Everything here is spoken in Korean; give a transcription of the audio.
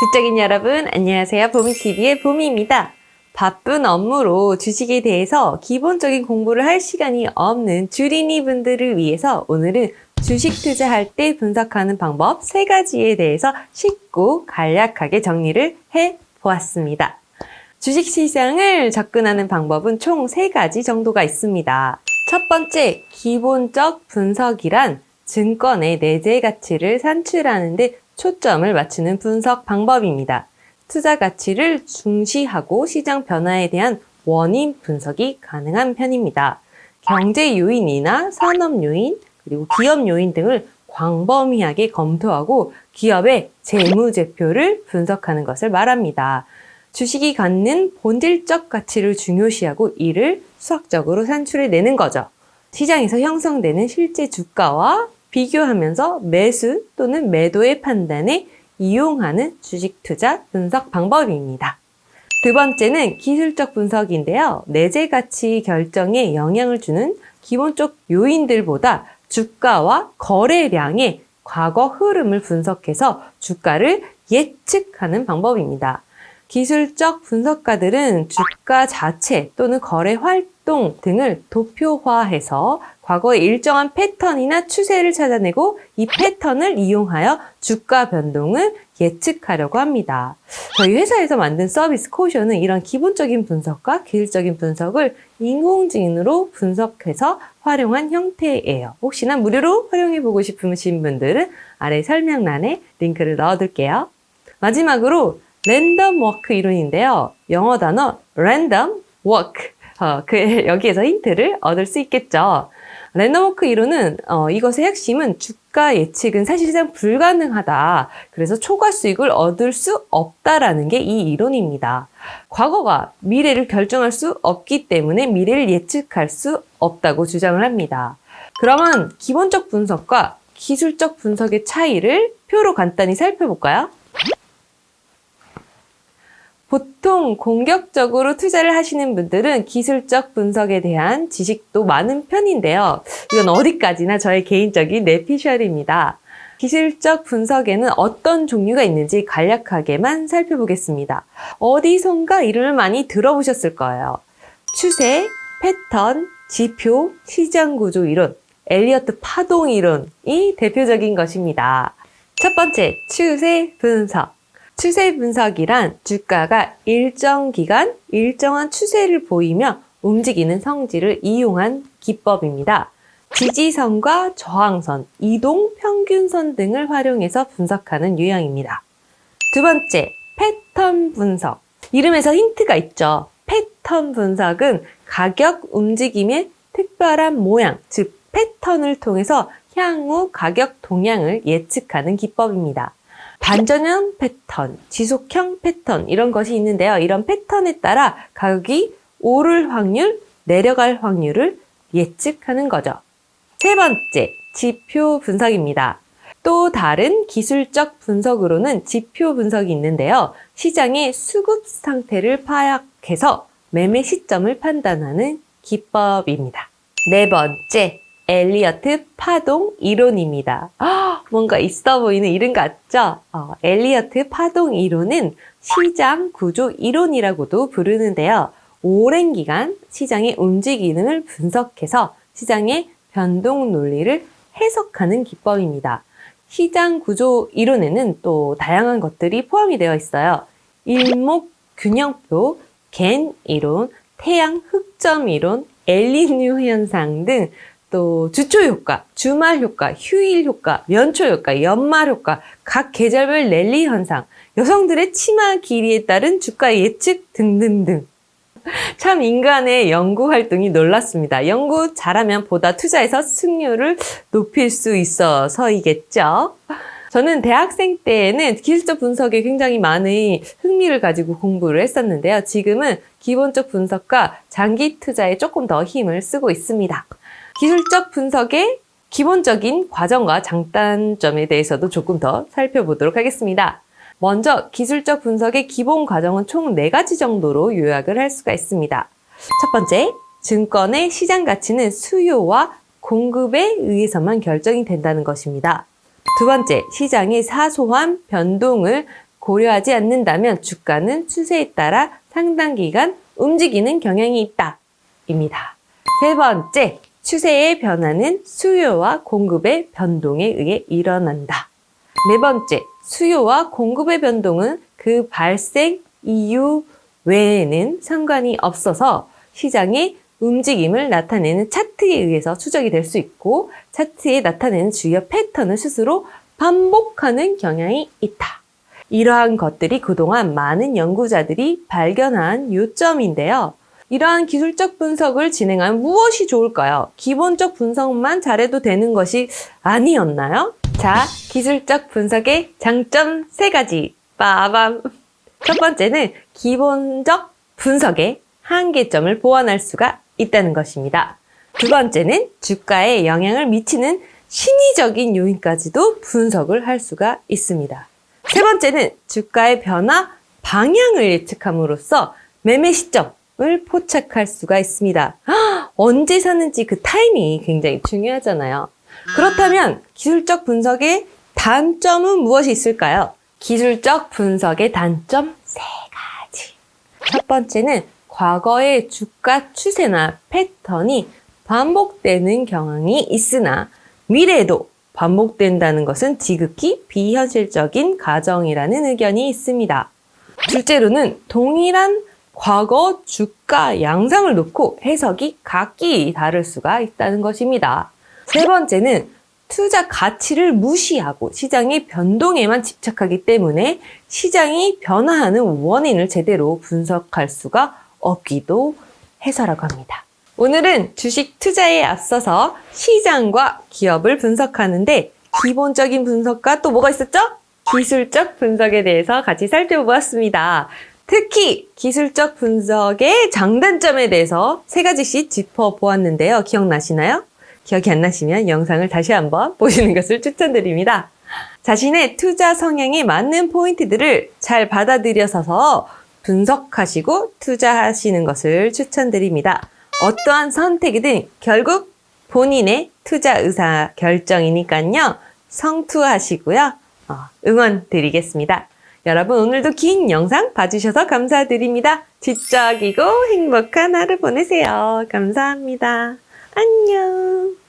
지적인 여러분, 안녕하세요. 보미TV의 보미입니다. 바쁜 업무로 주식에 대해서 기본적인 공부를 할 시간이 없는 주린이 분들을 위해서 오늘은 주식 투자할 때 분석하는 방법 세 가지에 대해서 쉽고 간략하게 정리를 해 보았습니다. 주식 시장을 접근하는 방법은 총 세 가지 정도가 있습니다. 첫 번째, 기본적 분석이란 증권의 내재 가치를 산출하는데 초점을 맞추는 분석 방법입니다. 투자 가치를 중시하고 시장 변화에 대한 원인 분석이 가능한 편입니다. 경제 요인이나 산업 요인, 그리고 기업 요인 등을 광범위하게 검토하고 기업의 재무제표를 분석하는 것을 말합니다. 주식이 갖는 본질적 가치를 중요시하고 이를 수학적으로 산출해내는 거죠. 시장에서 형성되는 실제 주가와 비교하면서 매수 또는 매도의 판단에 이용하는 주식 투자 분석 방법입니다. 두 번째는 기술적 분석인데요. 내재 가치 결정에 영향을 주는 기본적 요인들보다 주가와 거래량의 과거 흐름을 분석해서 주가를 예측하는 방법입니다. 기술적 분석가들은 주가 자체 또는 거래 활동 등을 도표화해서 과거의 일정한 패턴이나 추세를 찾아내고 이 패턴을 이용하여 주가 변동을 예측하려고 합니다. 저희 회사에서 만든 서비스 코쇼는 이런 기본적인 분석과 기술적인 분석을 인공지능으로 분석해서 활용한 형태예요. 혹시나 무료로 활용해 보고 싶으신 분들은 아래 설명란에 링크를 넣어둘게요. 마지막으로 랜덤 워크 이론인데요. 영어 단어 랜덤 워크. 어, 그, 여기에서 힌트를 얻을 수 있겠죠. 랜덤 워크 이론은 어, 이것의 핵심은 주가 예측은 사실상 불가능하다. 그래서 초과 수익을 얻을 수 없다라는 게 이 이론입니다. 과거가 미래를 결정할 수 없기 때문에 미래를 예측할 수 없다고 주장을 합니다. 그러면 기본적 분석과 기술적 분석의 차이를 표로 간단히 살펴볼까요? 보통 공격적으로 투자를 하시는 분들은 기술적 분석에 대한 지식도 많은 편인데요. 이건 어디까지나 저의 개인적인 내피셜입니다. 기술적 분석에는 어떤 종류가 있는지 간략하게만 살펴보겠습니다. 어디선가 이름을 많이 들어보셨을 거예요. 추세, 패턴, 지표, 시장 구조 이론, 엘리어트 파동 이론이 대표적인 것입니다. 첫 번째, 추세 분석. 추세 분석이란 주가가 일정 기간 일정한 추세를 보이며 움직이는 성질을 이용한 기법입니다. 지지선과 저항선, 이동 평균선 등을 활용해서 분석하는 유형입니다. 두 번째, 패턴 분석. 이름에서 힌트가 있죠. 패턴 분석은 가격 움직임의 특별한 모양, 즉 패턴을 통해서 향후 가격 동향을 예측하는 기법입니다. 반전형 패턴, 지속형 패턴 이런 것이 있는데요. 이런 패턴에 따라 가격이 오를 확률, 내려갈 확률을 예측하는 거죠. 세 번째, 지표 분석입니다. 또 다른 기술적 분석으로는 지표 분석이 있는데요. 시장의 수급 상태를 파악해서 매매 시점을 판단하는 기법입니다. 네 번째, 엘리어트 파동 이론입니다. 아, 뭔가 있어 보이는 이름 같죠? 어, 엘리어트 파동 이론은 시장 구조 이론이라고도 부르는데요. 오랜 기간 시장의 움직임을 분석해서 시장의 변동 논리를 해석하는 기법입니다. 시장 구조 이론에는 또 다양한 것들이 포함이 되어 있어요. 일목 균형표, 겐 이론, 태양 흑점 이론, 엘리뉴 현상 등 또 주초 효과, 주말 효과, 휴일 효과, 연초 효과, 연말 효과, 각 계절별 랠리 현상, 여성들의 치마 길이에 따른 주가 예측 등등등. 참 인간의 연구 활동이 놀랐습니다. 연구 잘하면 보다 투자해서 승률을 높일 수 있어서이겠죠. 저는 대학생 때에는 기술적 분석에 굉장히 많은 흥미를 가지고 공부를 했었는데요. 지금은 기본적 분석과 장기 투자에 조금 더 힘을 쓰고 있습니다. 기술적 분석의 기본적인 과정과 장단점에 대해서도 조금 더 살펴보도록 하겠습니다. 먼저 기술적 분석의 기본 과정은 총 4가지 정도로 요약을 할 수가 있습니다. 첫 번째, 증권의 시장 가치는 수요와 공급에 의해서만 결정이 된다는 것입니다. 두 번째, 시장의 사소한 변동을 고려하지 않는다면 주가는 추세에 따라 상당 기간 움직이는 경향이 있다. 입니다. 세 번째, 추세의 변화는 수요와 공급의 변동에 의해 일어난다. 네 번째, 수요와 공급의 변동은 그 발생 이유 외에는 상관이 없어서 시장의 움직임을 나타내는 차트에 의해서 추적이 될 수 있고 차트에 나타내는 주요 패턴을 스스로 반복하는 경향이 있다. 이러한 것들이 그동안 많은 연구자들이 발견한 요점인데요. 이러한 기술적 분석을 진행하면 무엇이 좋을까요? 기본적 분석만 잘해도 되는 것이 아니었나요? 자, 기술적 분석의 장점 세 가지. 빠밤. 첫 번째는 기본적 분석의 한계점을 보완할 수가 있다는 것입니다. 두 번째는 주가에 영향을 미치는 심리적인 요인까지도 분석을 할 수가 있습니다. 세 번째는 주가의 변화 방향을 예측함으로써 매매 시점 을 포착할 수가 있습니다. 헉, 언제 사는지 그 타이밍이 굉장히 중요하잖아요. 그렇다면 기술적 분석의 단점은 무엇이 있을까요? 기술적 분석의 단점 세 가지. 첫 번째는 과거의 주가 추세나 패턴이 반복되는 경향이 있으나 미래에도 반복된다는 것은 지극히 비현실적인 가정이라는 의견이 있습니다. 둘째로는 동일한 과거 주가 양상을 놓고 해석이 각기 다를 수가 있다는 것입니다. 세 번째는 투자 가치를 무시하고 시장의 변동에만 집착하기 때문에 시장이 변화하는 원인을 제대로 분석할 수가 없기도 해서라고 합니다. 오늘은 주식 투자에 앞서서 시장과 기업을 분석하는데 기본적인 분석과 또 뭐가 있었죠? 기술적 분석에 대해서 같이 살펴보았습니다. 특히 기술적 분석의 장단점에 대해서 세 가지씩 짚어보았는데요. 기억나시나요? 기억이 안 나시면 영상을 다시 한번 보시는 것을 추천드립니다. 자신의 투자 성향에 맞는 포인트들을 잘 받아들여서 분석하시고 투자하시는 것을 추천드립니다. 어떠한 선택이든 결국 본인의 투자 의사 결정이니까요. 성투하시고요. 어, 응원 드리겠습니다. 여러분 오늘도 긴 영상 봐주셔서 감사드립니다. 지적이고 행복한 하루 보내세요. 감사합니다. 안녕.